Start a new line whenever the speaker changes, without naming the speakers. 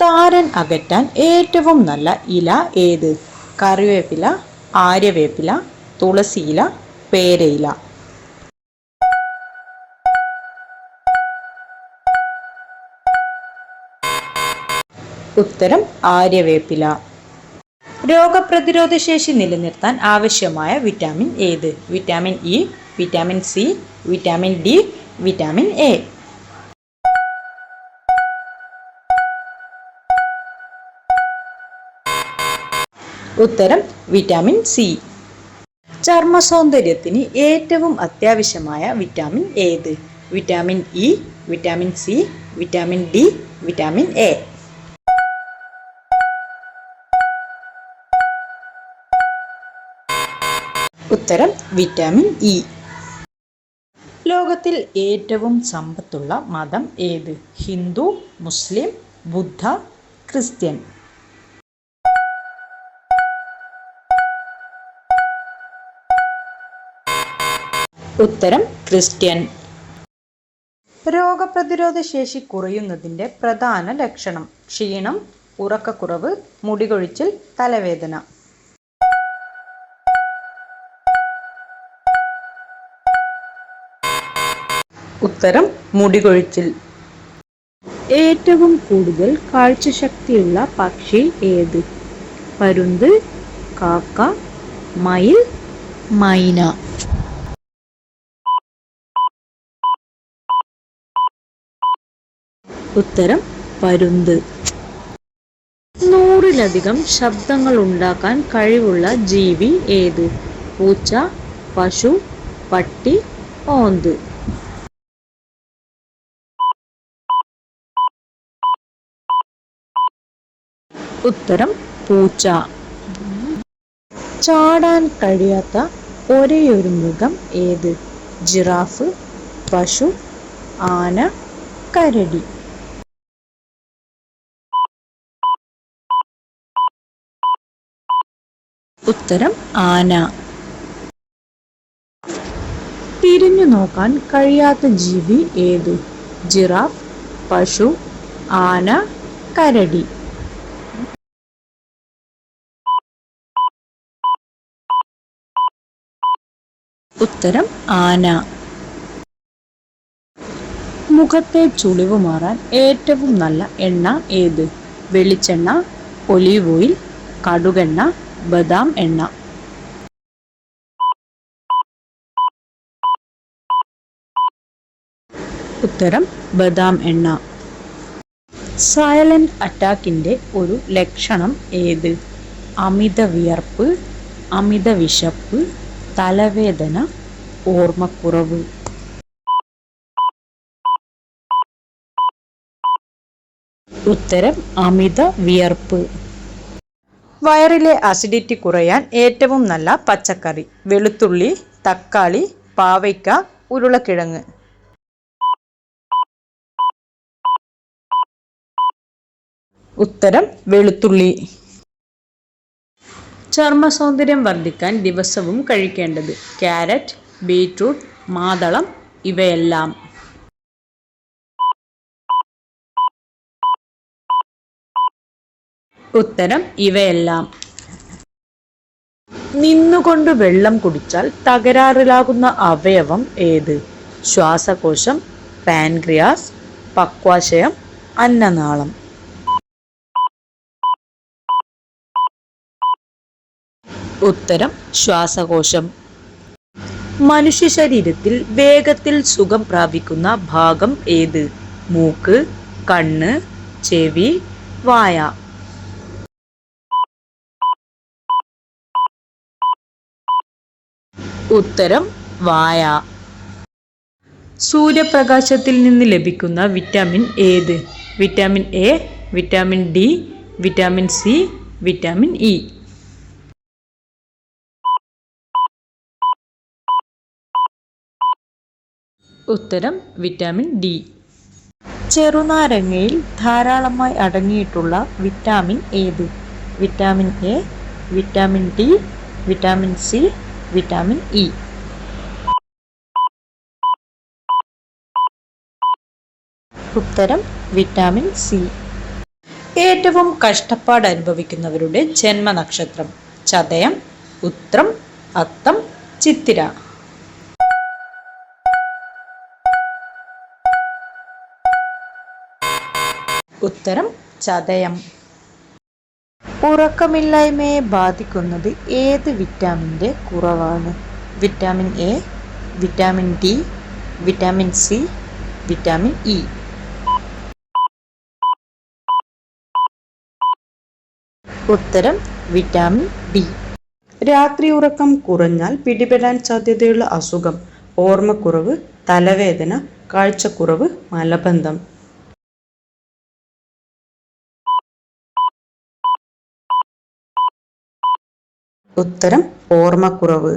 താരൻ അകറ്റാൻ ഏറ്റവും നല്ല ഇല ഏത്? കറിവേപ്പില ആര്യവേപ്പില തുളസിയില പേരയില. ഉത്തരം ആര്യവേപ്പില. രോഗപ്രതിരോധ ശേഷി നിലനിർത്താൻ ആവശ്യമായ വിറ്റാമിൻ ഏത്? Vitamin E vitamin C vitamin D vitamin A ഉത്തരം വിറ്റാമിൻ സി ചർമ്മ സൗന്ദര്യത്തിന് ഏറ്റവും അത്യാവശ്യമായ വിറ്റാമിൻ ഏത്? Vitamin E vitamin C vitamin D vitamin A ഉത്തരം വിറ്റാമിൻ ഇ ലോകത്തിൽ ഏറ്റവും സമ്പത്തുള്ള മതം ഏത്? ഹിന്ദു മുസ്ലിം ബുദ്ധ ക്രിസ്ത്യൻ. ഉത്തരം ക്രിസ്ത്യൻ. രോഗപ്രതിരോധ ശേഷി കുറയുന്നതിന്റെ പ്രധാന ലക്ഷണം ക്ഷീണം ഉറക്കക്കുറവ് മുടികൊഴിച്ചിൽ തലവേദന. ഉത്തരം മുടികൊഴിച്ചിൽ. ഏറ്റവും കൂടുതൽ കാഴ്ചശക്തിയുള്ള പക്ഷി ഏത്? പരുന്ത് കാക്ക മയിൽ മൈന. ഉത്തരം പരുന്ത്. നൂറിലധികം ശബ്ദങ്ങൾ ഉണ്ടാക്കാൻ കഴിവുള്ള ജീവി ഏത്? പൂച്ച പശു പട്ടി ഓന്ത്. ഉത്തരം പൂച്ച. ചാടാൻ കഴിയാത്ത ഒരേയൊരു മൃഗം ഏത്? ജിറാഫ് പശു ആന കരടി. ഉത്തരം ആന. തിരിഞ്ഞു നോക്കാൻ കഴിയാത്ത ജീവി ഏത്? ജിറാഫ് പശു ആന കരടി. ഉത്തരം ആന. മുഖത്തെ ചുളിവ് മാറാൻ ഏറ്റവും നല്ല എണ്ണ ഏത്? വെളിച്ചെണ്ണ ഒലീവ് ഓയിൽ കടുകെണ്ണ ബദാം എണ്ണ. ഉത്തരം ബദാം എണ്ണ. സൈലന്റ് അറ്റാക്കിന്റെ ഒരു ലക്ഷണം ഏത്? അമിത വിയർപ്പ് അമിത വിശപ്പ് തലവേദന ഓർമ്മക്കുറവ്. ഉത്തരം അമിത വിയർപ്പ്. വയറിലെ അസിഡിറ്റി കുറയാൻ ഏറ്റവും നല്ല പച്ചക്കറി. വെളുത്തുള്ളി തക്കാളി പാവയ്ക്ക ഉരുളക്കിഴങ്ങ്. ഉത്തരം വെളുത്തുള്ളി. ചർമ്മ സൗന്ദര്യം വർദ്ധിക്കാൻ ദിവസവും കഴിക്കേണ്ടത് ക്യാരറ്റ് ബീറ്റ്റൂട്ട് മാതളം ഇവയെല്ലാം. ഉത്തരം ഇവയെല്ലാം. നിന്നുകൊണ്ട് വെള്ളം കുടിച്ചാൽ തകരാറിലാകുന്ന അവയവം ഏത്? ശ്വാസകോശം പാൻക്രിയാസ് പക്വാശയം അന്നനാളം. ഉത്തരം ശ്വാസകോശം. മനുഷ്യ ശരീരത്തിൽ വേഗത്തിൽ സുഖം പ്രാപിക്കുന്ന ഭാഗം ഏത്? മൂക്ക് കണ്ണ് ചെവി വായ. ഉത്തരം വായ. സൂര്യപ്രകാശത്തിൽ നിന്ന് ലഭിക്കുന്ന വിറ്റാമിൻ ഏത്? Vitamin A vitamin D vitamin C vitamin E. ഉത്തരം വിറ്റാമിൻ ഡി. ചെറുനാരങ്ങയിൽ ധാരാളമായി അടങ്ങിയിട്ടുള്ള വിറ്റാമിൻ ഏത്? Vitamin A vitamin D vitamin C vitamin E.
ഉത്തരം വിറ്റാമിൻ സി.
ഏറ്റവും കഷ്ടപ്പാട് അനുഭവിക്കുന്നവരുടെ ജന്മനക്ഷത്രം. ചതയം ഉത്രം അത്തം ചിത്തിര. ഉത്തരം ചതയം.
ഉറക്കമില്ലായ്മയെ ബാധിക്കുന്നത് ഏത് വിറ്റാമിന്റെ കുറവാണ്? Vitamin A vitamin D vitamin C vitamin E. ഉത്തരം വിറ്റാമിൻ ഡി.
രാത്രി ഉറക്കം കുറഞ്ഞാൽ പിടിപെടാൻ സാധ്യതയുള്ള അസുഖം ഓർമ്മക്കുറവ് തലവേദന കാഴ്ചക്കുറവ് മലബന്ധം. ഉത്തരം ഓർമ്മക്കുറവ്.